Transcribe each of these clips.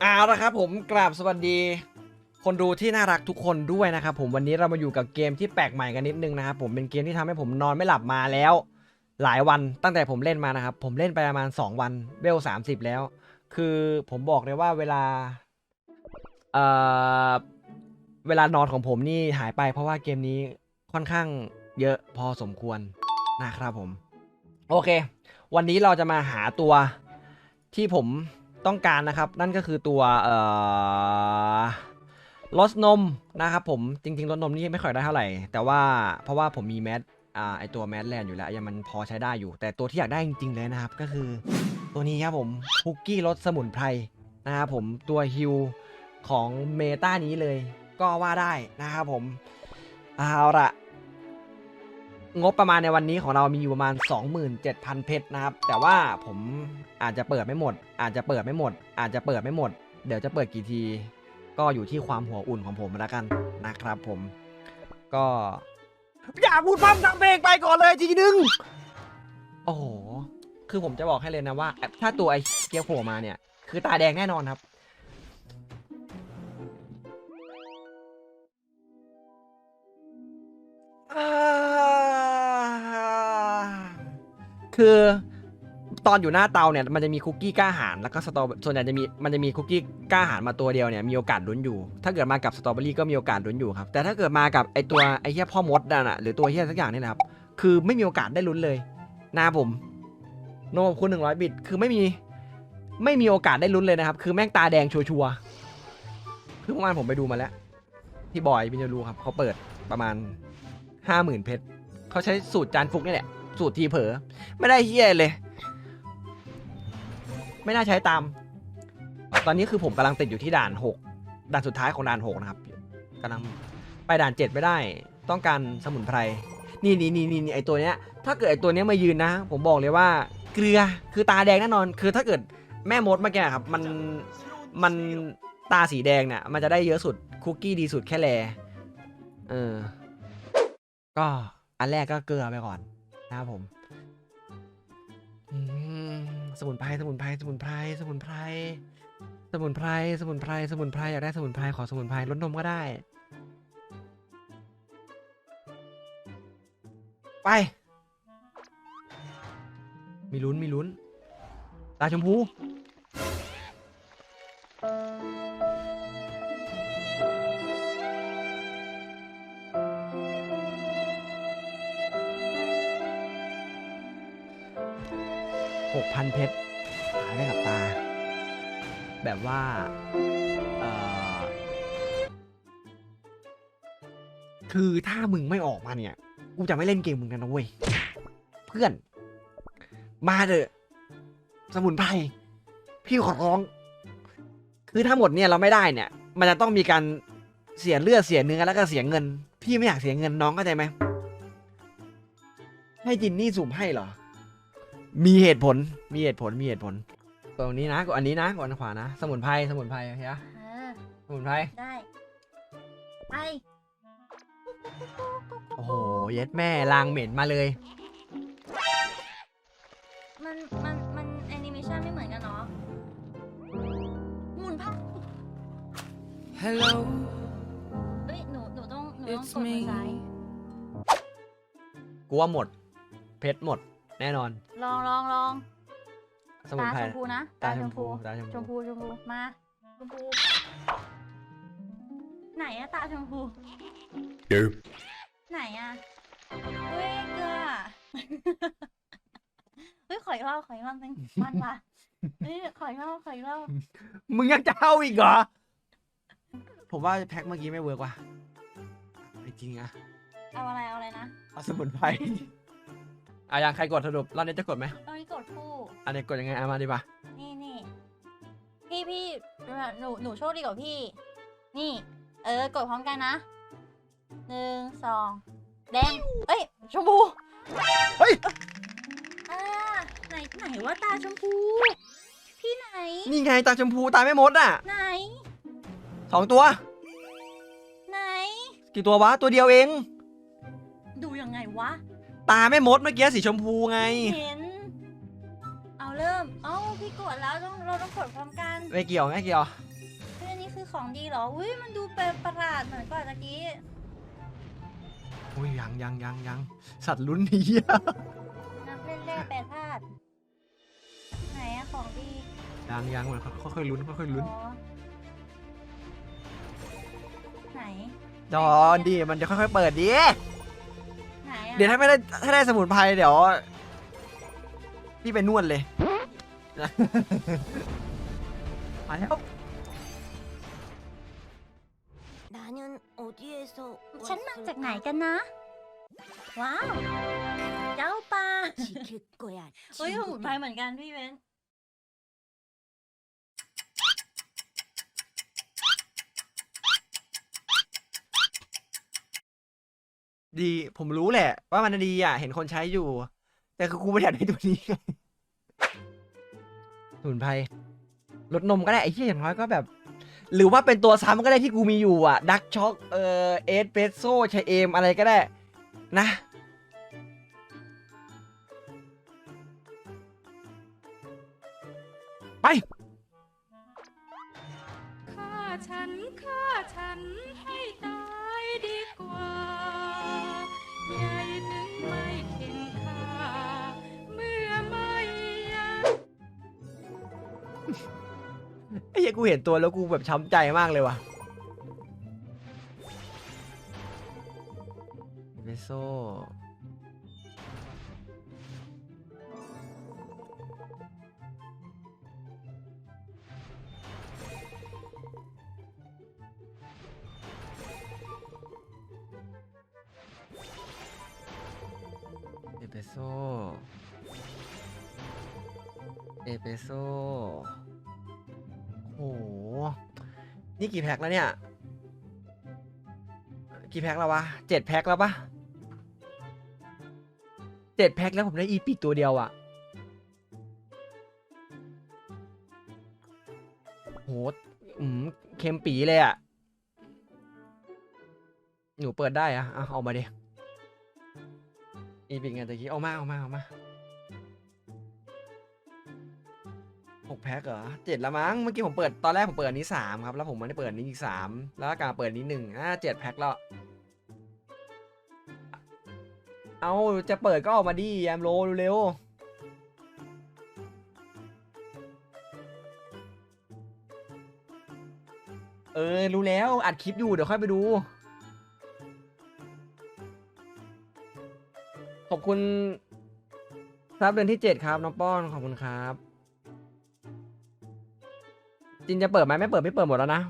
เอาละครับผมกราบสวัสดี คนดูที่น่ารักทุกคนด้วยนะครับผมวันนี้เรามาอยู่กับเกมที่แปลกใหม่กันนิดนึงนะครับผมเป็นเกมที่ทำให้ผมนอนไม่หลับมาแล้ว หลายวันตั้งแต่ผมเล่นมานะครับผมเล่นไปประมาณ 2 วันเวล30แล้ว คือผมบอกเลยว่าเวลาเอ่อเวลานอนของผมนี่หายไปเพราะว่าเกมนี้ค่อนข้างเยอะพอสมควรนะครับผม โอเค วันนี้เราจะมาหาตัวที่ผม ต้องการนะครับ นั่นก็คือตัวเอ่อลดนมนะครับผมจริงๆลดนมนี่ไม่ค่อยได้เท่าไหร่ แต่ว่าเพราะว่าผมมีแมสอ่าไอตัวแมสแลนอยู่แล้วยังมันพอใช้ได้อยู่ แต่ตัวที่อยากได้จริงๆเลยนะครับก็คือ ตัวนี้ครับผมคุกกี้รสสมุนไพรนะครับผมตัวฮิวของเมตานี้เลย ก็ว่าได้นะครับผมเอาละ งบประมาณในวันนี้ของเรามีอยู่ประมาณ 27,000 เพชรนะครับ แต่ว่าผมอาจจะเปิดไม่หมด อาจจะเปิดไม่หมด อาจจะเปิดไม่หมด เดี๋ยวจะเปิดกี่ที ก็อยู่ที่ความหัวอุ่นของผมแล้วกันนะครับผม ก็อย่าพูดพร่ำทำเพลงไปก่อนเลยทีนึง โอ้โห คือผมจะบอกให้เลยนะว่า ถ้าตัวไอ้เกียวโผล่มาเนี่ย คือตาแดงแน่นอนครับอ่า คือตอนอยู่หน้าเตาเนี่ยมันจะมีคุกกี้กล้าหารแล้วก็สตรอส่วนใหญ่จะมีมันจะมีคุกกี้กล้าหารมาตัวเดียวเนี่ยมีโอกาสลุ้นอยู่ ถ้าเกิดมากับสตรอเบอรี่ก็มีโอกาสลุ้นอยู่ครับแต่ถ้าเกิดมากับไอตัวไอเฮียพ่อมดนั่นน่ะหรือตัวเฮียสักอย่างนี่นะครับคือไม่มีโอกาสได้ลุ้นเลยนะผมโนมคุณหนึ่งร้อยบิตคือไม่มีไม่มีโอกาสได้ลุ้นเลยนะครับ คือแม่งตาแดงชัวร์ๆคือเมื่อวานผมไปดูมาแล้ว ที่บอยบินจะรู้ครับเขาเปิดประมาณห้าหมื่นเพชรเขาใช้สูตรจานฟุกนี่แหละ สูตรทีเผลอไม่ได้เฮี้ยเลย ไม่น่าใช้ตาม ตอนนี้คือผมกำลังติดอยู่ที่ด่านหกด่านสุดท้ายของด่านหกนะครับกำลังไปด่านเจ็ดไม่ได้ ต้องการสมุนไพรนี่นี่นี่นี่ไอตัวเนี้ย ถ้าเกิดไอตัวเนี้ยมายืนนะ ผมบอกเลยว่า เกลือคือตาแดงแน่นอน คือถ้าเกิดแม่มดเมื่อกี้ครับ มันมันตาสีแดงเนี่ยมันจะได้เยอะสุดคุกกี้ดีสุดแค่แลเออ ก็อันแรกก็เกลือไปก่อน นะครับผมอืมสมุนไพรสมุนไพรสมุนไพรสมุนไพรสมุนไพรสมุนไพรสมุนไพรอยากได้สมุนไพรขอสมุนไพรลดนมก็ได้ ไป มีลุ้นมีลุ้นตาชมพู เพชรหายได้กับตา แบบว่าคือถ้ามึงไม่ออกมาเนี่ย กูจะไม่เล่นเกมมึงกันนะเว้ย เพื่อน มาเถอะ สมุนไพร พี่ขอร้อง คือถ้าหมดเนี่ยเราไม่ได้เนี่ย มันจะต้องมีการเสียเลือดเสียเนื้อแล้วก็เสียเงิน พี่ไม่อยากเสียเงินน้องเข้าใจไหม ให้จินนี่สุ่มให้เหรอ มีเหตุผล มีเหตุผล มีเหตุผล ตรงนี้นะกดอันนี้นะกดอันขวานะ สมุนไพร สมุนไพรโอเคปะเออสมุนไพร ได้ไปโอ้โห เย็ดแม่ลางเหม็นมาเลย มันมันมันแอนิเมชันไม่เหมือนกันเนาะหมุนพัก Hello, เอ้ยหนูหนูต้องหนูต้อง it's กดมือ me. ซ้าย กูว่าหมด เพชรหมด แน่นอน ลองลองลองสมุนตาไพรชมพูนะตาชมพูตาชมชมพู พูชมพูมาชมพู ไหนอะตาชมพู Nope. ไหนอะเฮ้ยเกลือเฮ้ยขออีกรอบขออีกรอบนึงมันปะเฮ้ยขออีกรอบขออีกรอบมึงยังจะเอาอีกเหรอ ผมว่าแพ็คเมื่อกี้ไม่เวิร์กว่ะไม่จริงอะเอาอะไรเอาอะไรนะ เอาสมุนไพร อะยังใครกดสรุปรอบนี้จะกดไหมตอนนี้กดคู่ อันนี้กดยังไงเอามาดีป่ะนี่นี่พี่พี่หนูหนูโชคดีกว่าพี่ นี่ เออกดพร้อมกันนะหนึ่งสองแดงเอ้ยชมพูเฮ้ยอ่าไหนไหนว่าตาชมพู พี่ไหน นี่ไงตาชมพูตาไม่มดอะไหน สองตัว ไหน กี่ตัววะตัวเดียวเอง ดูยังไงวะ ตาไม่มดเมื่อกี้สีชมพูไง เห็น เอาเริ่ม เอ้าพี่กดแล้วต้องเราต้องกดพร้อมกันไม่เกี่ยวไม่เกี่ยว เฮ้ยอันนี้คือของดีเหรอ อุ้ยมันดูเป็นประหลาดเหมือนกว่าตะกี้ อุ้ยยังยังยังยังสัตว์ลุ้นนี้ยนักเล่นแร่แปรธาตุไหนอะของดียังยังเหมือนค่อยๆลุ้นค่อยๆลุ้นอ๋อไหน จอดีมันจะค่อยๆเปิดดิไหน เดี๋ยวถ้าไม่ได้ถ้าได้สมุนไพรเดี๋ยวพี่ไปนวดเลยมาแล้วฉันมาจากไหนกันนะ ว้าว เจ้าปลา โอ้ยสมุนไพรเหมือนกันพี่เบน ดี ผมรู้แหละ ว่ามันดีอะ เห็นคนใช้อยู่ แต่คือกูไม่อยากได้ตัวนี้ไงสมุนไพรลดนมก็ได้ไอ้ที่อย่างน้อยก็แบบ หรือว่าเป็นตัวซ้ำก็ได้ที่กูมีอยู่อะดักช็อกเออเอสเปรสโซ่ชาเอมอะไรก็ได้ นะไปฆ่าฉันฆ่าฉัน เหี้ยกูเห็นตัวแล้วกูแบบช้ำใจมากเลยว่ะเบโซเอเปโซเอเปโซ ห นี่กี่แพ็คแล้วเนี่ย กี่แพ็คแล้ววะเจ็ดแพ็คแล้วปะเจ็ดแพ็คแล้วผมได้อีปิกตัวเดียวอะโหอืมเค็มปีเลยอะหนูเปิดได้อะเอาเอามาดิอีปิกไงตะกี้เอามาเอามาเอามา หกแพ็คเหรอเจ็ดละมั้งเมื่อกี้ผมเปิดตอนแรกผมเปิดอันนี้สามครับแล้วผมไม่ได้เปิดอันนี้อีกสามแล้วก็กลารเปิดอันนี้หนึ่งอ่าเจ็ดแพ็คแล้วเอาจะเปิดก็ออกมาดิแยมโลเร็วเออ รู้แล้วอัดคลิปอยู่เดี๋ยวค่อยไปดู ขอบคุณครับเดือนที่เจ็ดครับ น้องป้อน ขอบคุณครับ จินจะเปิดไหมไม่เปิดไม่เปิดหมดแล้วนะ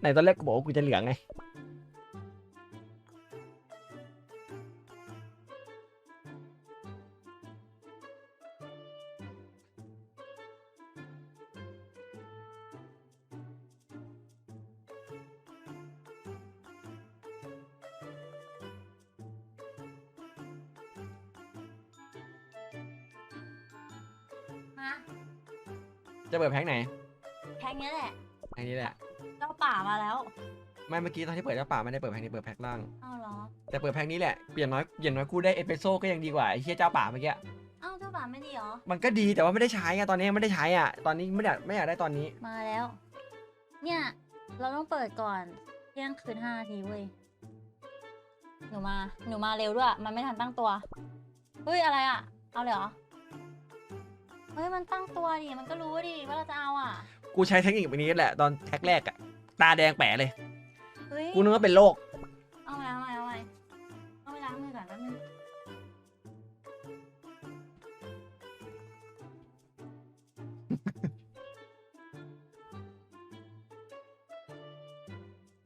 ไหนตอนแรกกูบอกว่ากูจะเหลืองไงมา จะเปิดแพ็คไหนแพ็คนี้แหละอันนี้แหละเจ้าป่ามาแล้ว ไม่เมื่อกี้ตอนที่เปิดเจ้าป่าไม่ได้เปิดแพ็คนี้เปิดแพ็คล่างเอ้าเหรอแต่เปิดแพ็คนี้แหละเปลี่ยนน้อยอย่างน้อยกูได้เอสเปรสโซ่ก็ยังดีกว่าไอ้เฮียเจ้าป่าเมื่อกี้เอ้าเจ้าป่าไม่ดีเหรอมันก็ดีแต่ว่าไม่ได้ใช้ไงตอนนี้ยังไม่ได้ใช้อะตอนนี้ไม่อยากไม่อยากได้ตอนนี้มาแล้ว เนี่ยเราต้องเปิดก่อนเที่ยงคืนห้านาทีเว้ยหนูมาหนูมาเร็วด้วยมันไม่ทันตั้งตัวเฮ้ยอะไรอะเอาเลยเหรอ เฮ้ยมันตั้งตัวดิ มันก็รู้ดิว่าเราจะเอาอะ กูใช้เทคนิคแบบนี้แหละ ตอนแพ็คแรกอะตาแดงแป๋เลย เฮ้ย กูนึกว่าเป็นโรคเอาไปเอาไปเอาไปเอาไปล้างมือก่อนแป๊บนึง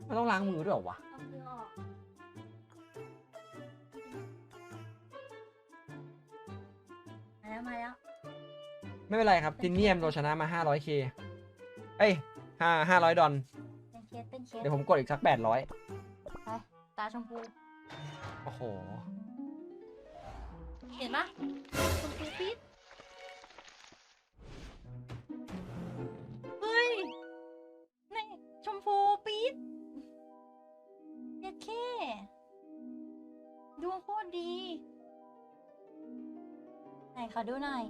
มันต้องล้างมือด้วยเหรอวะ เอาเกลือออก มาแล้วมาแล้ว ไม่เป็นไรครับจินเนียมเราชนะมา 500k เอ้ยห้าห้าร้อยดอลเป็นเคสเป็นเคสเดี๋ยวผมกดอีกสัก 800ตาชมพู โอ้โห เห็นปะชมพูปิดเฮ้ยนี่ชมพูปี๊ดเย็ดเคดวงโคตรดี ไหนขอดูหน่อย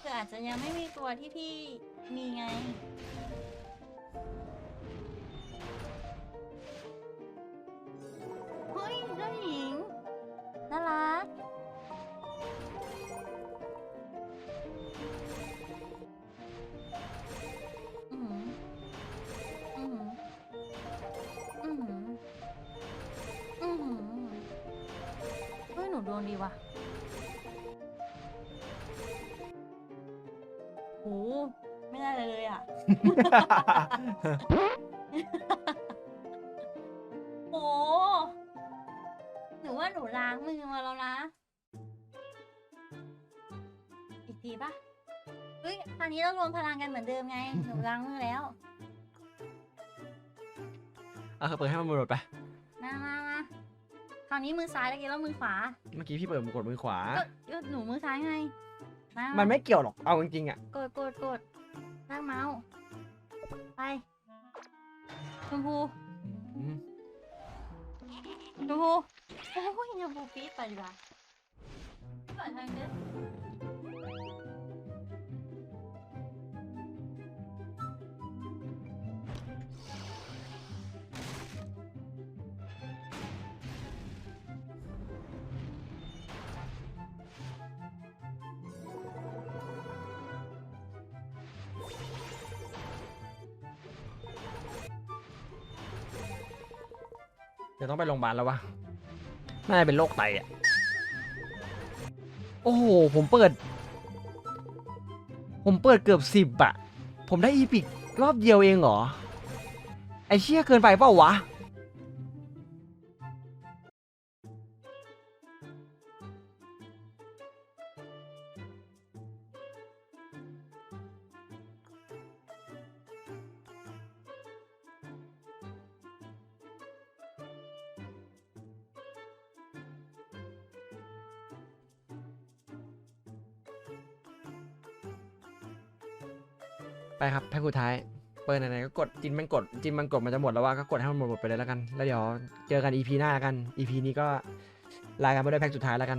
คืออาจจะยังไม่มีตัวที่พี่มีไง เฮ้ยเจ้าหญิง น่ารัก อือหืออือหืออือหืออือหือเฮ้ย หนูดวงดีว่ะ หไม่ได้เลยเลยอะ โห หนูว่าหนูล้างมือมาแล้วนะ อีกทีปะเฮ้ยคราวนี้เรารวมพลังกันเหมือนเดิมไง หนูล้างมือแล้วเอาเปิดให้มันหมดไป มามามาคราวนี้มือซ้ายแล้วกี้แล้วมือขวา เมื่อกี้พี่เปิดกดมือขวา ก็ก็หนูมือซ้ายไง มามันไม่เกี่ยวหรอก เอาจริงๆอะ กดกดกดลากเมาส์ไปชมพูอืมชมพูโอ้ยชมพูปี๊ดไปดีกว่าเปิดทางเดิน เดี๋ยวต้องไปโรงพยาบาลแล้ววะน่าจะเป็นโรคไตอะ โอ้โห ผมเปิด ผมเปิดเกือบสิบอะผมได้อีพิกรอบเดียวเองเหรอ ไอเชี่ยเกินไปเปล่าวะ ไปครับแพ็คสุดท้าย เปิดไหนๆก็กดจินมันกดจินมันกดมันจะหมดแล้วว่าก็กดให้มันหมดหมดไปเลยแล้วกัน แล้วเดี๋ยวเจอกัน EP หน้าแล้วกัน EP นี้ก็ลากันไปด้วยแพ็คสุดท้ายแล้วกัน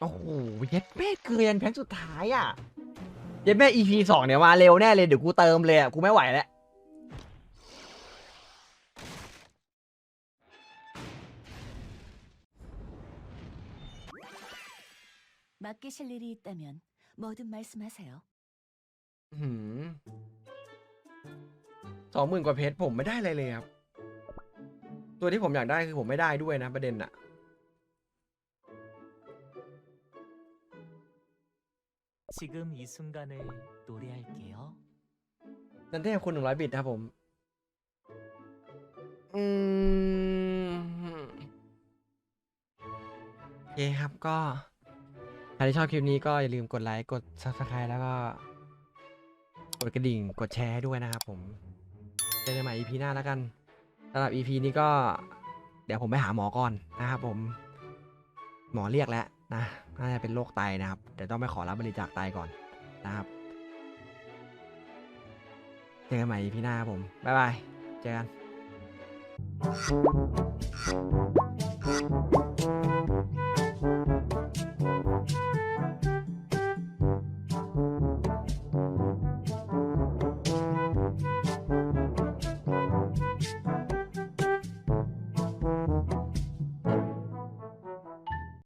โอ้โหเย็ดแม่เกลือนแพ็คสุดท้ายอะเย็ดแม่ EP สองเนี่ยมาเร็วแน่เลยเดี๋ยวกูเติมเลยอะกูไม่ไหวแล้ว 맡기실 일이 있다면 뭐든 말씀하세요. สองหมื่นกว่าเพชรผมไม่ได้อะไรเลยครับ ตัวที่ผมอยากได้คือผมไม่ได้ด้วยนะประเด็นอะ 지금 이 순간을 노래할게요. นันเทพคุณหนึ่งร้อยบิตครับผม อืมโอเคครับก็ใ ครที่ชอบคลิปนี้ก็อย่าลืมกดไลค์ กด subscribe แล้วก็ กดกระดิ่ง กดแชร์ให้ด้วยนะครับผมเจอกันใหม่ EP หน้าแล้วกันสำหรับ EP นี้ก็ เดี๋ยวผมไปหาหมอก่อนนะครับผม หมอเรียกแล้วนะน่าจะเป็นโรคไตนะครับ เดี๋ยวต้องไปขอรับบริจาคไตก่อนนะครับ เจอกันใหม่ EP หน้าครับผม บ๊ายบาย เจอกัน